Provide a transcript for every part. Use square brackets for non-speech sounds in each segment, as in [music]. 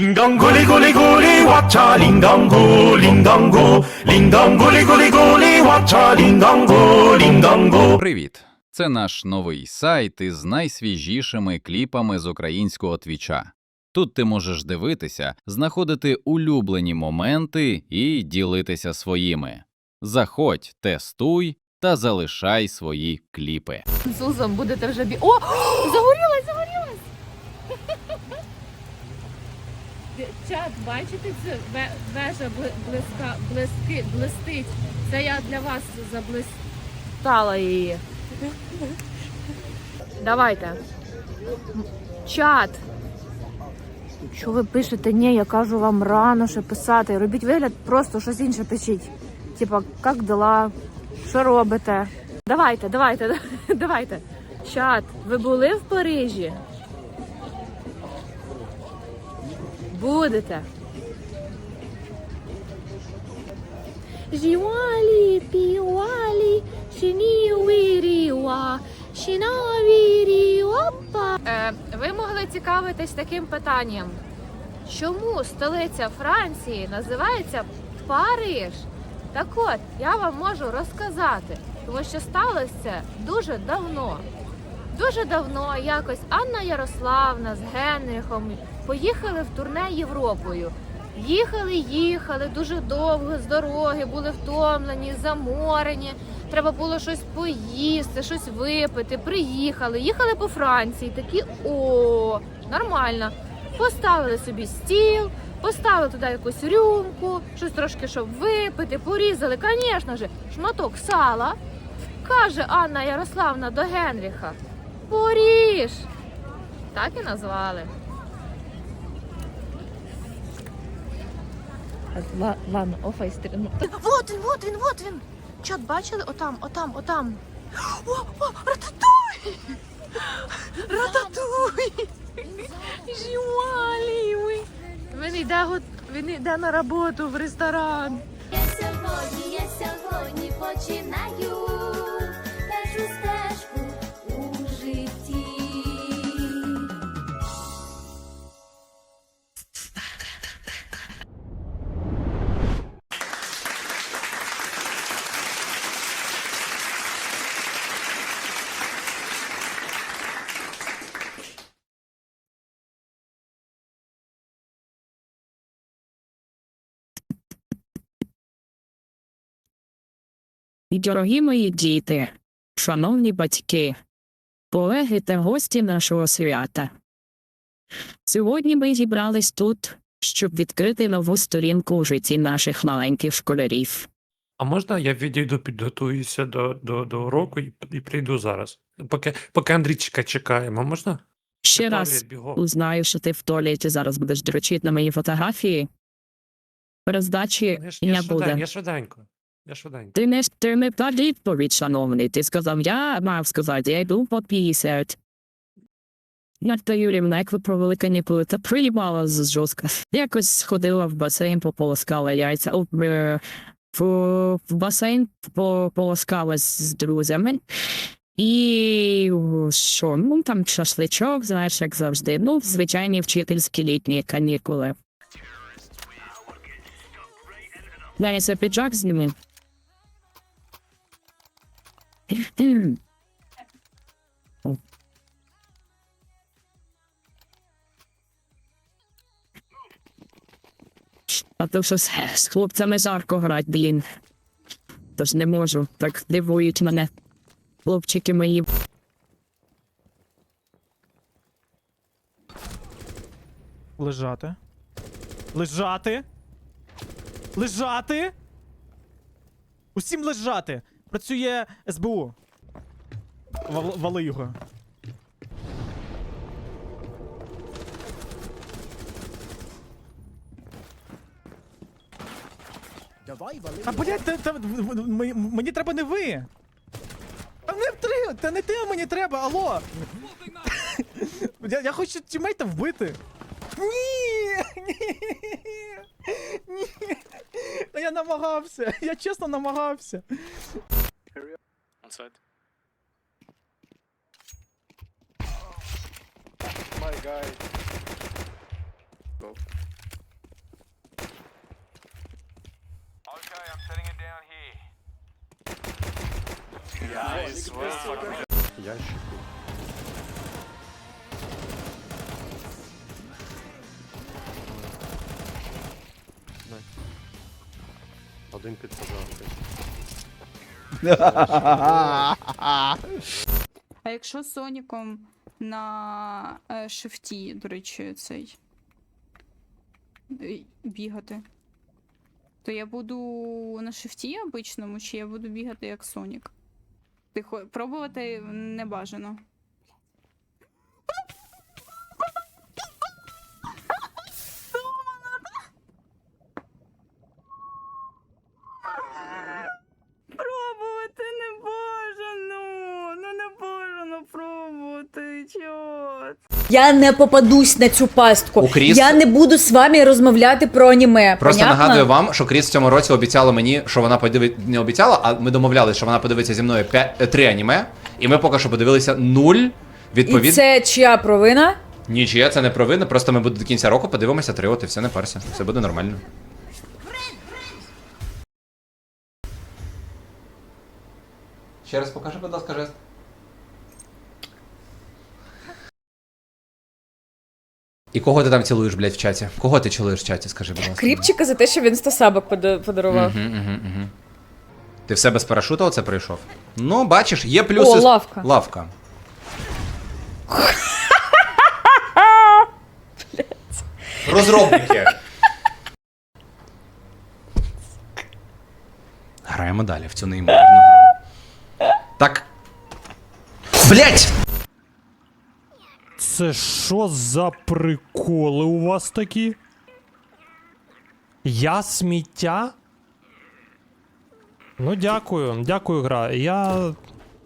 링덩 구리 구리 구리 와차 링덩구 링덩구 링덩 구리 구리 구리 와차 링덩구 링덩구 Привіт! Це наш новий сайт із найсвіжішими кліпами з українського твіча. Тут ти можеш дивитися, знаходити улюблені моменти і ділитися своїми. Заходь, тестуй та залишай свої кліпи. Французом будете вже бі. О! [gasps] Загорілась, Чат, бачите, це вежа бли- блиска, блистить. Це я для вас заблистала її. Давайте. Чат. Що ви пишете? Ні, я кажу вам рано ще писати. Робіть вигляд, просто щось інше пишіть. Типа, як дела? Що робите? Давайте, давайте, [laughs] давайте. Чат, ви були в Парижі? Будете. Жіуалі, піуалі, шиніуіріуа, шинавіріуапа. Е, ви могли цікавитись таким питанням. Чому столиця Франції називається Париж? Так от, я вам можу розказати, тому що сталося дуже давно. Дуже давно якось Анна Ярославна з Генрихом поїхали в турне Європою. Їхали, їхали дуже довго з дороги, були втомлені, заморені. Треба було щось поїсти, щось випити. Приїхали, їхали по Франції. Такі о, нормально. Поставили собі стіл, поставили туди якусь рюмку, щось трошки, щоб випити, порізали, звісно ж, шматок сала. Каже Анна Ярославна до Генріха. Поріж! Так і назвали. Ладно, офай стріну. Вот він, вот він, вот він. Чат бачили? Отам, отам, отам. О, о, рататуй! Рататуй! Жуалі! Він йде, він йде на роботу в ресторан. Я сьогодні, я сьогодні починаю дорогі мої діти, шановні батьки, колеги та гості нашого свята. Сьогодні ми зібрались тут, щоб відкрити нову сторінку у житті наших маленьких школярів. А можна я відійду, підготуюся до, до, до уроку і, і прийду зараз? Поки, поки Андрійчика чекаємо, можна? Ще Туалет раз бігом. узнаю, що ти в туалеті зараз будеш дрочити на мої фотографії. Перездачі Я, я, не швиденько, буде. я швиденько. Я швиденько. Ти не, ти не та відповідь, шановний. Ти сказав, я мав сказати, я йду по 50. Надто Юрівна, як ви провели канікули, та приїбала з жорстко. Якось сходила в басейн, пополоскала яйця. О, е, В, в басейн пополоскалась з друзями. І що, ну там шашличок, знаєш, як завжди. Ну, звичайні вчительські літні канікули. Далі це піджак зніми. А то що з, з хлопцями жарко грати, блін. Тож не можу, так дивують мене. Хлопчики мої. Лежати. Лежати. Лежати. Усім лежати. Працює СБУ. Вал- Вали його. Та блядь, та, та, мені- мені треба не ви. Та не три, та не ти мені треба, алло. Я, я хочу тімейта вбити. Ні! Ні! Ні! Та я намагався, я чесно намагався. Один підсажався. А якщо з Соніком на е, шифті, до речі, цей е, бігати, то я буду на шифті обичному, чи я буду бігати як Сонік? Тихо, пробувати не бажано. Я не попадусь на цю пастку. У Кріс- Я не буду з вами розмовляти про аніме. Просто понятно? нагадую вам, що Кріс в цьому році обіцяла мені, що вона подивить не обіцяла, а ми домовлялися, що вона подивиться зі мною 5, 3 аніме, і ми поки що подивилися нуль. І це чия провина? нічия, це не провина, просто ми буде до кінця року подивимося три, от і все не парся. Все буде нормально. Ще раз покажи, будь ласка, жест. І кого ти там цілуєш, блядь, в чаті? Кого ти цілуєш в чаті, скажи, будь ласка. Кріпчика за те, що він 100 сабок пода- подарував. Угу, угу, угу. Ти все без парашута оце прийшов? Ну, бачиш, є плюси. О, лавка. Лавка. Розробники. Граємо далі в цю неймовірну гру. Так. Блять! Це що за приколи у вас такі? Я сміття? Ну, дякую, дякую, гра. Я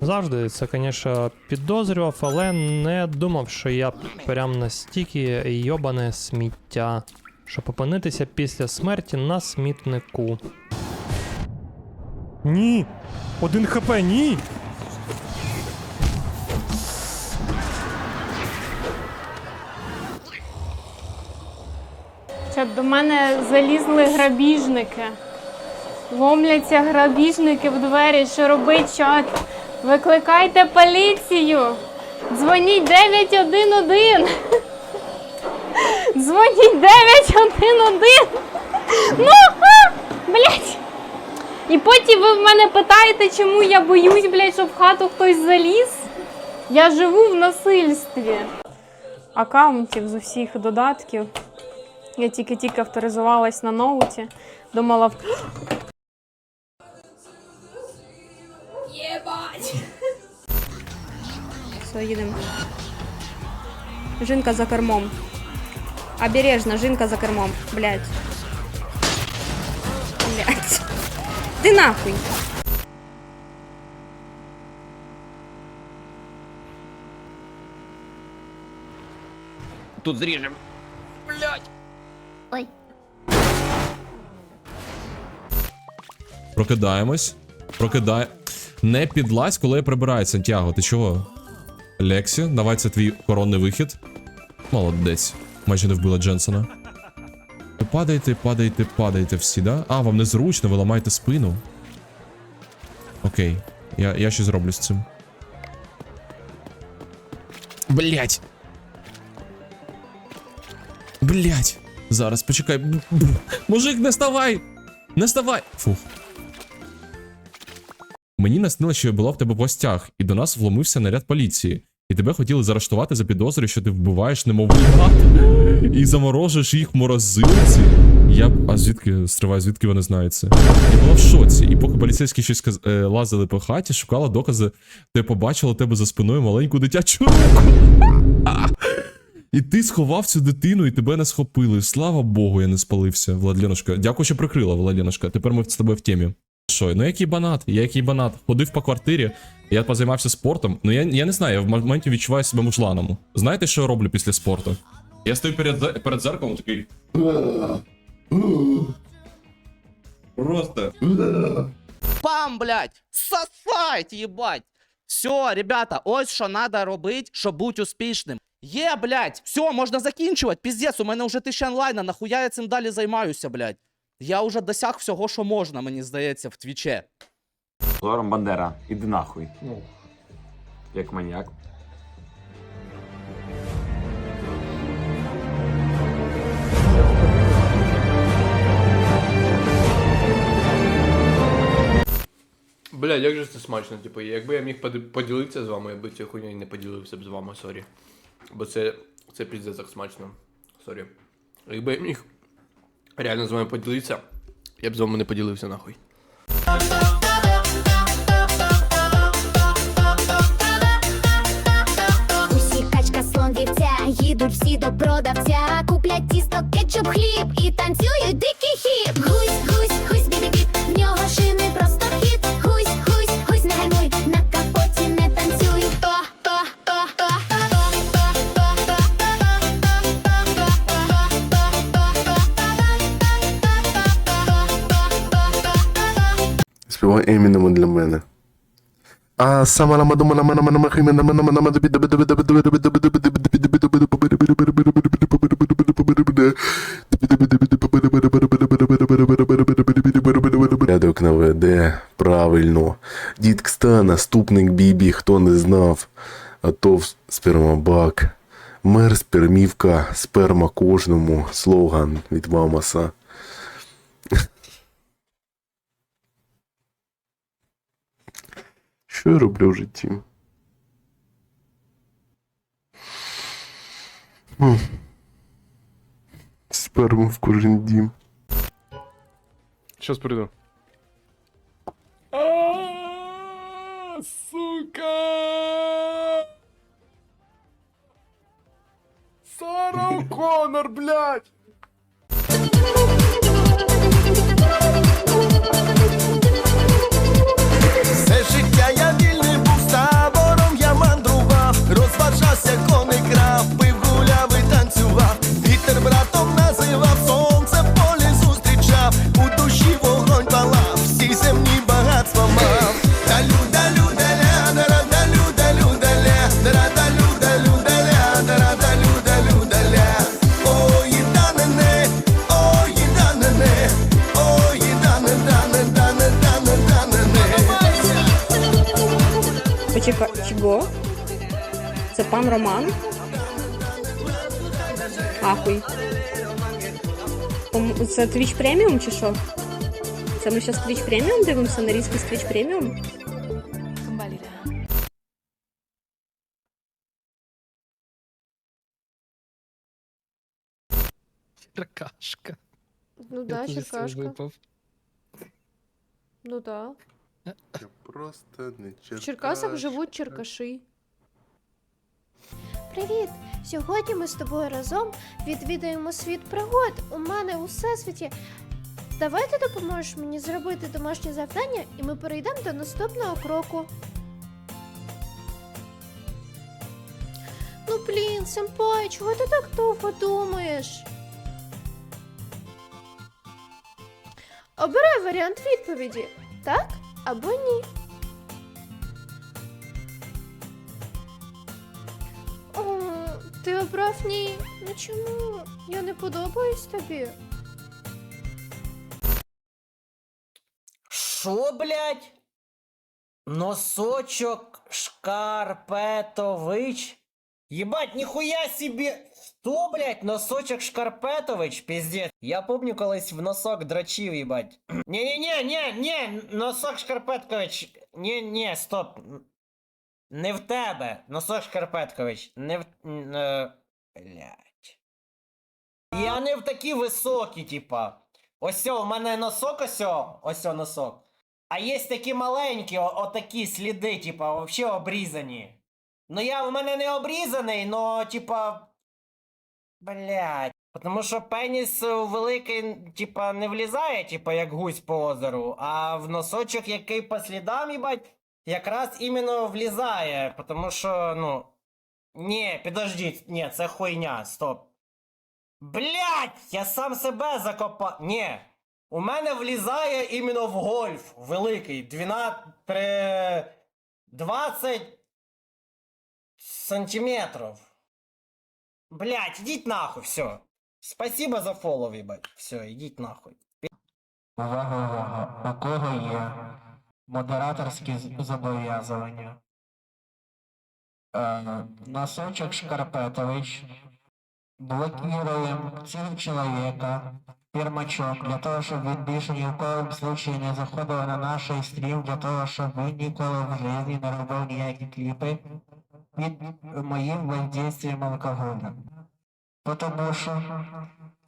завжди це, звісно, підозрював, але не думав, що я прям настільки йобане сміття, щоб опинитися після смерті на смітнику. Ні! Один хп, ні! Чат, до мене залізли грабіжники. Ломляться грабіжники в двері. Що робить чат? Викликайте поліцію. Дзвоніть 911. Дзвоніть 911. Ну, блядь. І потім ви в мене питаєте, чому я боюсь, блядь, щоб в хату хтось заліз. Я живу в насильстві. Акаунтів з усіх додатків. Я тільки-тільки авторизувалась на ноуті. Думала, в- Все, їдемо. Жінка за кермом. Обережно, жінка за кермом. Блять. Блять. Ти нахуй. Тут зріжем. Прокидаємось. Прокидай. Не підлазь, коли я прибираю, Сантьяго. Ти чого? Лексі, давай це твій коронний вихід. Молодець. Майже не вбила Дженсона. Ви падаєте, падаєте, падаєте всі, да? А, вам незручно, ви ламаєте спину. Окей. Я, я щось зроблю з цим. Блять. Блять. Зараз, почекай. Мужик, не ставай! Не ставай! Фух. Мені наснило, що я була в тебе в гостях, і до нас вломився наряд поліції. І тебе хотіли заарештувати за підозрою, що ти вбиваєш немовлят і заморожуєш їх в морозилці. Я. А звідки стривай, звідки вони знають це? Я була в шоці, і поки поліцейські щось каз... е, лазили по хаті, шукала докази, то я побачила тебе за спиною маленьку дитячу руку. І ти сховав цю дитину, і тебе не схопили. Слава Богу, я не спалився, Владленушка. Дякую, що прикрила, Владленушка. Тепер ми з тобою в темі. Що, ну який банат? Я який банат? Ходив по квартирі, я позаймався спортом. Ну я, я не знаю, я в моменті відчуваю себе мужланом. Знаєте, що я роблю після спорту? Я стою перед, перед зеркалом такий. Просто. Пам, блядь! Сосать, їбать! Все, ребята, ось що треба робити, щоб бути успішним. Є, блядь, все, можна закінчувати. Піздець, у мене вже тисяча онлайна, нахуя я цим далі займаюся, блядь. Я вже досяг всього, що можна, мені здається, в твіче. Зором Бандера, іди нахуй. Ну, як маньяк. Бля, як же це смачно, типу, якби я міг поділитися з вами, я би цією хуйню не поділився б з вами, сорі. Бо це, це піздець так смачно. Сорі. Якби я міг реально з вами поділитися, я б з вами не поділився нахуй. Усі качка слон вівця, їдуть всі до продавця, куплять тісто, кетчуп, хліб і танцюють дикий хіп. Гусь, Співай для мене. А сама лама дома лама лама лама химе лама лама лама добі добі добі добі добі добі добі добі добі добі добі добі добі Порядок наведе правильно. Дід Кста, наступник Бібі, хто не знав. Атов спермобак. Мер спермівка, сперма кожному. Слоган від Вамаса. Що я роблю в житті? Хм. Сперму в кожен дім. Щас прийду. Сука! Сара Конор, блядь! Це Twitch преміум чи що? Це ми зараз Twitch преміум дивимося на різкість Twitch преміум? Черкашка. Ну да, черкашка. Ну да. Я просто не В Черкасах живуть черкаші. Привіт! Сьогодні ми з тобою разом відвідаємо світ пригод. У мене у всесвіті. Давай ти допоможеш мені зробити домашнє завдання, і ми перейдемо до наступного кроку. Ну блін, сенпай, чого ти так довго думаєш? Обирай варіант відповіді: так або ні. Ти обрав ні. Ну чому? Я не подобаюсь тобі. Шо, блядь? Носочок Шкарпетович? Ебать, нихуя себе! Что, блядь, носочок Шкарпетович? Пиздец. Я помню колись в носок дрочив, ебать. [clears throat] Не-не-не, не, не, носок Шкарпеткович. Не-не, стоп. Не в тебе, носок Шкарпеткович. Не в... е, Я не в такі високі, типа. Ось у мене носок ось ось носок. А є такі маленькі, отакі сліди, типа, вообще обрізані. Ну я у мене не обрізаний, но типа. Блять. Тому що пеніс великий, типа, не влізає, типа, як гусь по озеру, а в носочок, який по слідам, їбать, якраз іменно влізає. Тому що, ну. Ні, підождіть, ні, це хуйня, стоп. Блять, я сам себе закопав. Ні. У мене влізає іменно в гольф великий. 12, три- 20 сантиметрів. Блять, ідіть нахуй, все. Спасибо за фоллоу, ебать. Все, ідіть нахуй. Увага, увага. У кого є модераторські зобов'язування? Е, носочок Шкарпетович. Блокируем цього чоловіка пермачом для того, щоб він більше ні в коєму случаї не заходив на наш стрім, для того, щоб він ніколи в житті не робив ніякі кліпи під моїм воздействием алкоголя. Потому що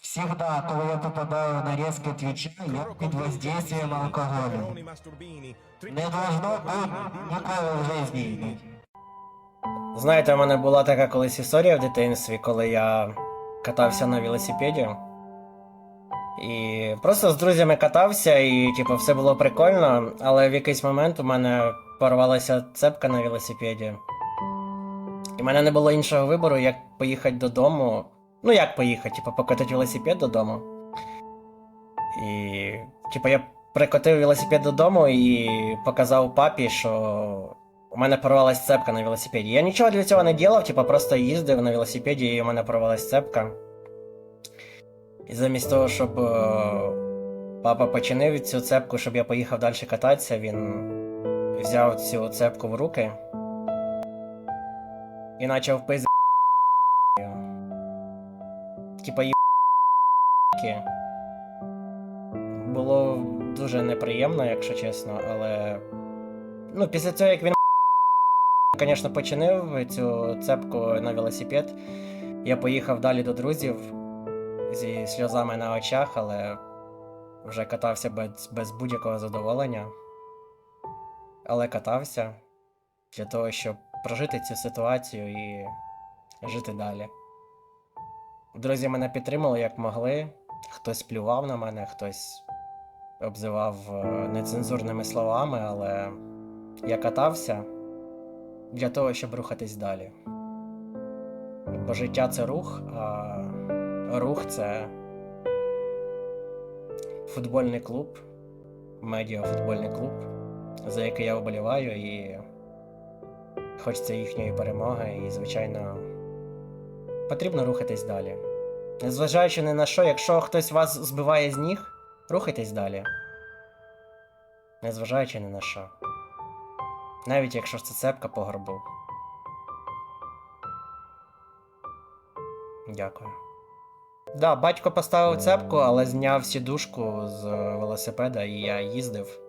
всегда, коли я попадаю на резке твіча, я під воздействием алкоголя. Не должно бути ніколи в житті. Знаєте, у мене була така колись історія в дитинстві, коли я катався на велосипеді. І просто з друзями катався, і типу, все було прикольно, але в якийсь момент у мене порвалася цепка на велосипеді. І в мене не було іншого вибору, як поїхати додому. Ну, як поїхати, типу, покатати велосипед додому. І, типу, я прикотив велосипед додому і показав папі, що у мене порвалась цепка на велосипеді. Я нічого для цього не робив, типу, просто їздив на велосипеді, і у мене порвалась цепка. І замість того, щоб е, папа починив цю цепку, щоб я поїхав далі кататися, він взяв цю цепку в руки і почав пиздити. Типа їбки. Було дуже неприємно, якщо чесно, але. Ну, після цього, як він звісно, починив цю цепку на велосипед, я поїхав далі до друзів зі сльозами на очах, але вже катався без, без будь-якого задоволення. Але катався для того, щоб прожити цю ситуацію і жити далі. Друзі мене підтримали як могли. Хтось плював на мене, хтось обзивав е, нецензурними словами, але я катався для того, щоб рухатись далі. Бо життя це рух, а рух це футбольний клуб, медіафутбольний клуб, за який я вболіваю, і хочеться їхньої перемоги, і, звичайно, потрібно рухатись далі. Незважаючи ні на що, якщо хтось вас збиває з ніг, рухайтесь далі. Незважаючи ні на що. Навіть якщо це цепка по горбу. Дякую. Да, батько поставив цепку, але зняв сідушку з велосипеда і я їздив.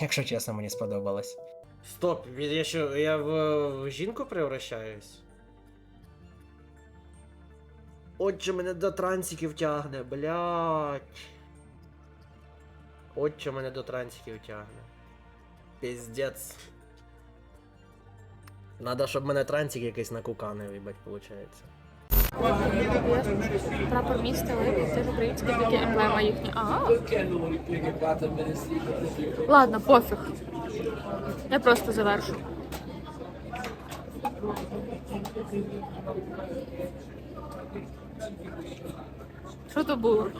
Якщо чесно, мені сподобалось. Стоп, я що, я в жінку превращаюсь? Отче мене до трансиків тягне, блядь. Отче мене до трансиків тягне. Піздець. Надо, щоб мене трансик якийсь накуканив, їбать, виходить. Прапор міста Липів, це ж українська тільки емблема їхня. Ага. Ладно, пофіг. Я просто завершу. Що то було?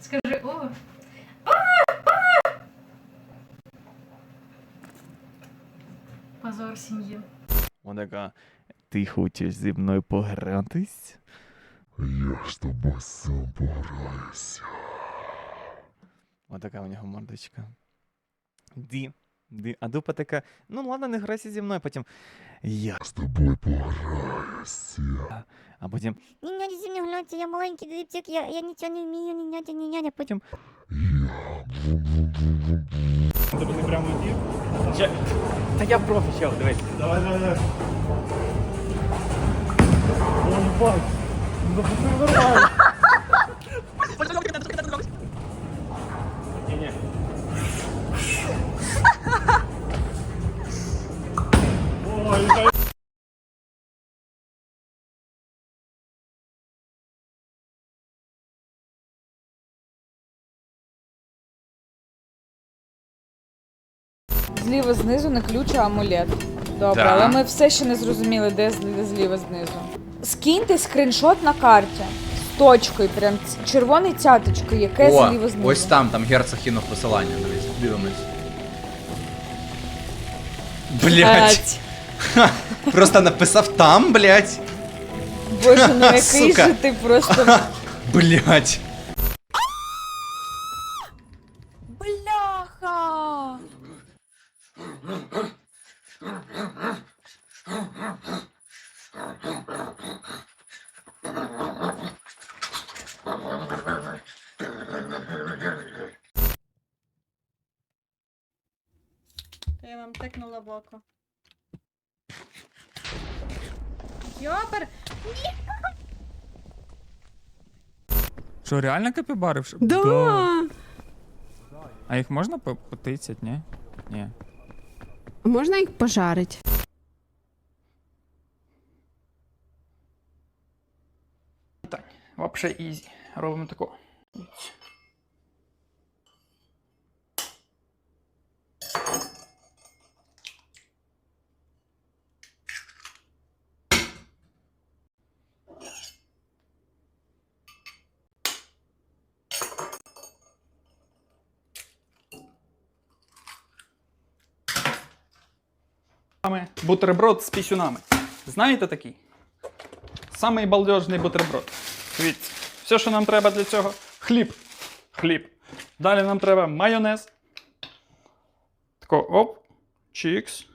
Скажи, о. Позор сім'ї. Вона така, ти хочеш зі мною погратись? Я з тобою сам пограюся. Отака у нього мордочка. Ді. А дупа така, ну ладно, не грайся зі мною, потім. Я З тобою пограюся. А потім. Ні, няня зі мною гляньте, я маленький дитик, я, я нічого не вмію, ні няня, ні няня. Потім. Я бум-бум-бум-бум-бум. Та я в профі, чел, дивись. Давай, давай, давай. Зліва знизу не ключ, а амулет. Добре, Да. але ми все ще не зрозуміли, де злі- зліва знизу. Скиньте скріншот на карті. точкою, прям ц- червоний цяточкою, яке О, зліво знизу. ось там, там герцог кинув посилання, дивись, дивимось. Блять, Блять. [laughs] просто написав там, блять. Боже, ну [laughs] який Сука. же ти просто. [laughs] Блять. Бляха! Я вам тикнула в око. Йопер! Що, реально капібари? в ш- Да! А їх можна по- потицять, ні? Ні. Можна їх пожарити? Вообще ізі. Робимо тако. Бутерброд з пісюнами. Знаєте такий? Самий балдежний бутерброд. Дивіться, все, що нам треба для цього хліб. Хліб. Далі нам треба майонез. Тако, оп, чікс.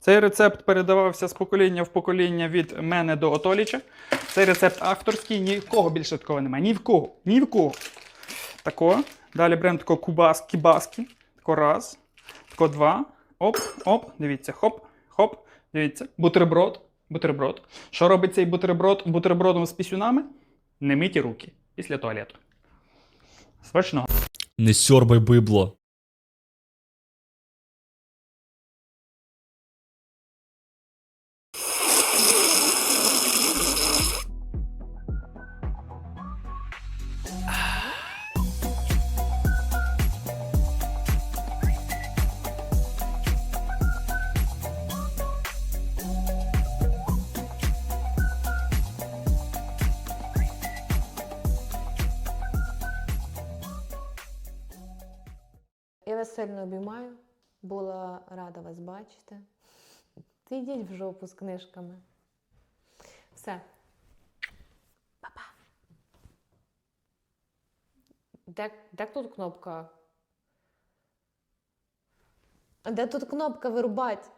Цей рецепт передавався з покоління в покоління від мене до Отоліча. Цей рецепт авторський, ні в кого більше такого немає. Ні в кого. Ні в кого. Тако. Далі беремо тако кубас, кібаски. Тако раз. Тако два. Оп, оп. Дивіться, хоп, хоп. Дивіться. Бутерброд. Бутерброд. Що робить цей бутерброд бутербродом з пісюнами? Не миті руки після туалету. Смачного. Не сьорбай библо. Я сильно обіймаю. Була рада вас бачити. Ти йдіть в жопу з книжками. Все. Па-па. Де, де тут кнопка? Де тут кнопка вирубать?